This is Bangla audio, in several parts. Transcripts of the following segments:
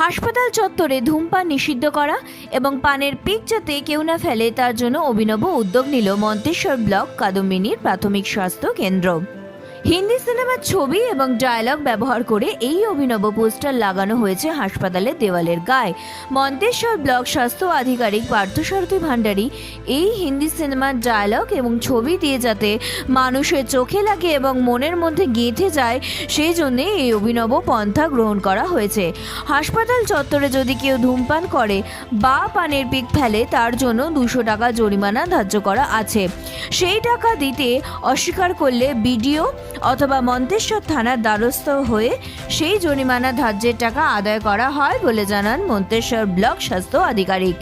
হাসপাতাল চত্বরে ধূমপান নিষিদ্ধ করা এবং পানের পিক যাতে কেউ না ফেলে তার জন্য অভিনব উদ্যোগ নিল মন্তেশ্বর ব্লক কাদম্বিনীর প্রাথমিক স্বাস্থ্য কেন্দ্র। হিন্দি সিনেমার ছবি এবং ডায়লগ ব্যবহার করে এই অভিনব পোস্টার লাগানো হয়েছে হাসপাতালের দেওয়ালের গায়ে। মন্তেশ্বর ব্লক স্বাস্থ্য আধিকারিক পার্থসারথী ভান্ডারী এই হিন্দি সিনেমার ডায়লগ এবং ছবি দিয়ে যাতে মানুষের চোখে লাগে এবং মনের মধ্যে গেঁথে যায়, সেই জন্যে এই অভিনব পন্থা গ্রহণ করা হয়েছে। হাসপাতাল চত্বরে যদি কেউ ধূমপান করে, বা পানের পিক ফেলে, তার জন্য দুশো টাকা জরিমানা ধার্য করা আছে। সেই টাকা দিতে অস্বীকার করলে বিডিও অথবা মন্তেশ্বর থানার দ্বারস্থ হয়ে সেই জরিমানা ধার্যের টাকা আদায় করা হয় বলে জানান মন্তেশ্বর ব্লক স্বাস্থ্য আধিকারিক।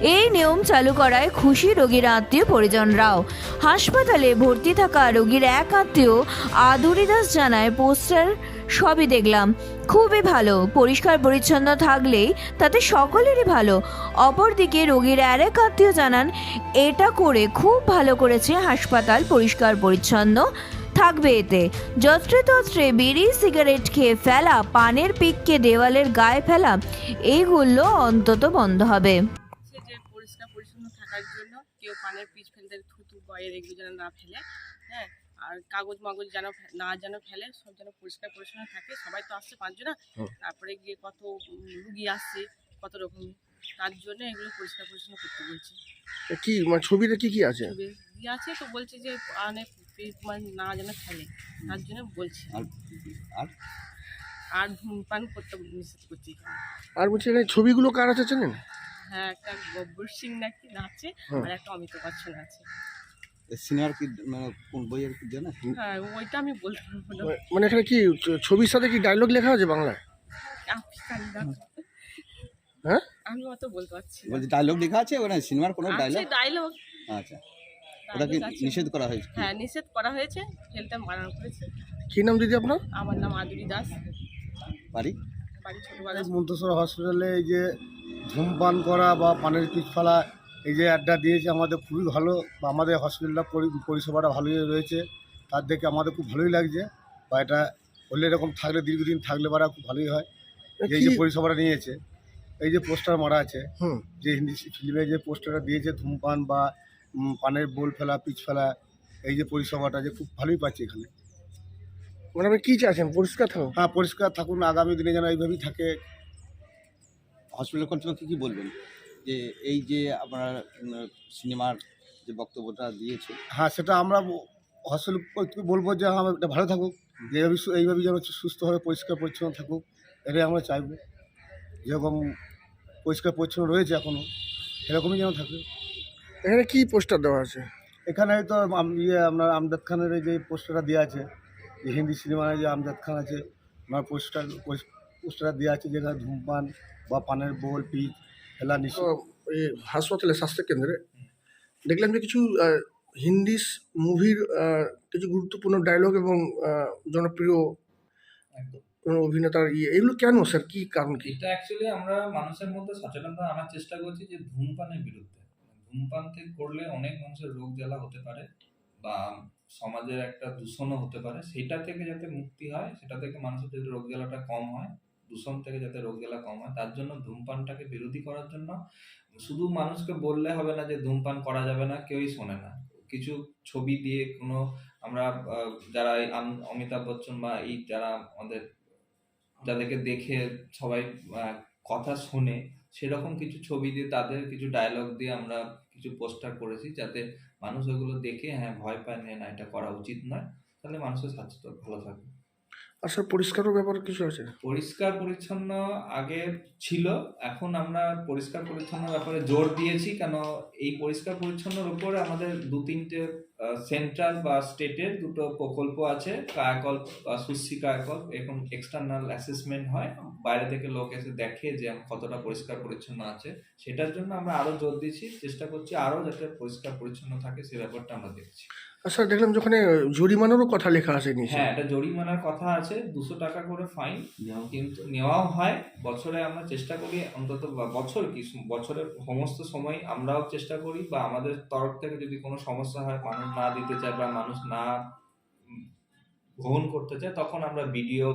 এই নিয়ম চালু করায় খুশি রোগীর আত্মীয় পরিজনরাও। হাসপাতালে ভর্তি থাকা রোগীর এক আত্মীয় আদুরি দাস জানায়, পোস্টার সবই দেখলাম। খুবই ভালো। পরিষ্কার পরিচ্ছন্ন থাকলেই তাতে সকলেরই ভালো। অপরদিকে রোগীর আর এক আত্মীয় জানান, এটা করে খুব ভালো করেছে হাসপাতাল পরিষ্কার পরিচ্ছন্ন। থাকবে এতে। যত্রে তত্রে বিড়ি সিগারেট খেয়ে ফেলা পানের পিককে দেওয়ালের গায়ে ফেলা এইগুলো অন্তত বন্ধ হবে। যে পরিষ্কার পরিচ্ছন্ন থাকার জন্য কেউ পানের পিচ ফেলতে থুতু বয়ের এগুলো যেন না ফেলে হ্যাঁ? আর কাগজ মাগজ যেন না যেন ফেলে সব যেন পরিষ্কার পরিচ্ছন্ন থাকে সবাই তো আসছে পাঁচজন না। তারপরে গিয়ে কত রুগী আসছে কত রকম তার জন্য এগুলো পরিষ্কার পরিচ্ছন্ন করতে বলছে। এ কি মানে ছবিতে কি কি আছে? ছবি আছে তো বলছে যে পানে পিচ মানে না যেন ফেলে তার জন্য বলছে। আর আর? আর ধূমপান করতে নিষেধ করছি আর বলছি ছবিগুলো কার আছে চেনেন? হ্যাঁ একটা গব্বর সিং নাকি নাচে হুম। আর একটা অমিতাভ বচ্চন আছে। সিনিয়র কি মানে কোন বইয়ের কি জানা? হ্যাঁ ওইটা আমি বলতে পারব মানে এখানে কি ছবির সাথে কি ডায়লগ লেখা আছে বাংলায়? আমি হ্যাঁ? আমি অত বলতে পারছি বলছি ডায়লগ লেখা আছে ওখানে সিনেমার কোনো ডায়লগ ডায়লগ আচ্ছা। ওটা কি নিষেধ করা হয়েছে? হ্যাঁ নিষেধ করা হয়েছে মানা করেছে। কি নাম দিদি আপনার? আমার নাম আদুরি দাস। বাড়ি? বাড়ি ছোটবেলা মন্তেশ্বর হসপিটালে এই যে ধূমপান করা বা পানের পিচ ফেলা এই যে আড্ডা দিয়েছে আমাদের খুবই ভালো। বা আমাদের হসপিটালটা পরি- পরিষেবাটা ভালোই রয়েছে। তার দেখে আমাদের খুব ভালোই লাগছে। বা এটা হলে এরকম থাকলে দীর্ঘদিন থাকলে পারা খুব ভালোই হয়। যে এই যে পরিষেবাটা নিয়েছে এই যে পোস্টার মারা আছে হুম। যে হিন্দি ফিল্মে যে পোস্টারটা দিয়েছে ধূমপান বা পানের বোল ফেলা পিচ ফেলা এই যে পরিষেবাটা যে খুব ভালোই পাচ্ছি এখানে। মানে আপনি কী চাইছেন? পরিষ্কার থাকুন। হ্যাঁ পরিষ্কার থাকুন আগামী দিনে যেন এইভাবেই থাকে। হসপিটাল কর্তৃপক্ষ কী বলবেন? যে এই যে আপনার সিনেমার যে বক্তব্যটা দিয়েছে। হ্যাঁ সেটা আমরা হসপিটাল বলব যে হ্যাঁ এটা ভালো থাকুক। যে এইভাবে সু- এইভাবে যেন সুস্থভাবে পরিষ্কার পরিচ্ছন্ন থাকুক। এটাই আমরা চাইব। যেরকম পরিষ্কার পরিচ্ছন্ন রয়েছে এখনও এরকমই যেন থাকে। এখানে কি পোস্টার দেওয়া আছে? এখানে হয়তো ইয়ে আপনার আমজাদ খানের যে পোস্টারটা দেওয়া আছে যে হিন্দি সিনেমায় যে আমজাদ খান আছে ওনার পোস্টার পোস্টারটা দেওয়া আছে যেখানে ধূমপান বা পানের বোল ফেলা তো নিষেধ। এই হাসপাতালে স্বাস্থ্য কেন্দ্রে দেখলাম যে কিছু হিন্দি মুভির কিছু গুরুত্বপূর্ণ ডায়লগ এবং জনপ্রিয় কোনো অভিনেতার ইয়ে এগুলো কেন স্যার? কি কারণ কি? এটা অ্যাকচুয়ালি আমরা মানুষের মধ্যে সচেতনতা আনার চেষ্টা করছি যে ধূমপানের বিরুদ্ধে। ধূমপান থেকে করলে অনেক মানুষের রোগ জ্বালা হতে পারে বা সমাজের একটা দূষণও হতে পারে। সেটা থেকে যাতে মুক্তি হয়, সেটা থেকে মানুষের যদি রোগ জ্বালাটা কম হয়, দূষণ থেকে যাতে রোগ জ্বালা কম হয়, তার জন্য ধূমপানটাকে বিরোধী করার জন্য শুধু মানুষকে বললে হবে না যে ধূমপান করা যাবে না, কেউই শোনে না। কিছু ছবি দিয়ে কোনো আমরা যারা অমিতাভ বচ্চন বা এই যারা আমাদের, যাদেরকে দেখে সবাই কথা শুনে সেরকম কিছু ছবি দিয়ে তাদের কিছু ডায়লগ দিয়ে আমরা কিছু পোস্টার করেছি যাতে মানুষ ওগুলো দেখে হ্যাঁ ভয় পায় না, এটা করা উচিত নয়। তাহলে মানুষের স্বাস্থ্য ভালো থাকবে। আর স্যার পরিষ্কারের ব্যাপারে কিছু আছে? পরিষ্কার পরিচ্ছন্ন আগে ছিল এখন আমরা পরিষ্কার পরিচ্ছন্ন ব্যাপারে জোর দিয়েছি কেন এই পরিষ্কার পরিচ্ছন্নর উপরে আমাদের দু তিনটে সেন্ট্রাল বা স্টেটের দুটো প্রকল্প আছে কায়াকল্প বা সুশ্রী কায়াকল্প এখন এক্সটার্নাল অ্যাসেসমেন্ট হয় বাইরে থেকে লোক এসে দেখে যে কতটা পরিষ্কার পরিচ্ছন্ন আছে সেটার জন্য আমরা আরও জোর দিচ্ছি চেষ্টা করছি আরও যাতে পরিষ্কার পরিচ্ছন্ন থাকে সে ব্যাপারটা আমরা দেখছি। স্যার দেখলাম যে ওখানে জরিমানারও কথা লেখা আসেনি। হ্যাঁ এটা জরিমানার কথা আছে দুশো টাকা করে ফাইন কিন্তু, নেওয়াও হয়। বছরে আমরা চেষ্টা করি, অন্তত বছর কি, বছরের সমস্ত সময় আমরাও চেষ্টা করি বা আমাদের তরফ থেকে যদি কোনো সমস্যা হয়, মানুষ না দিতে চায় বা মানুষ না গ্রহণ করতে চায়, তখন আমরা ভিডিও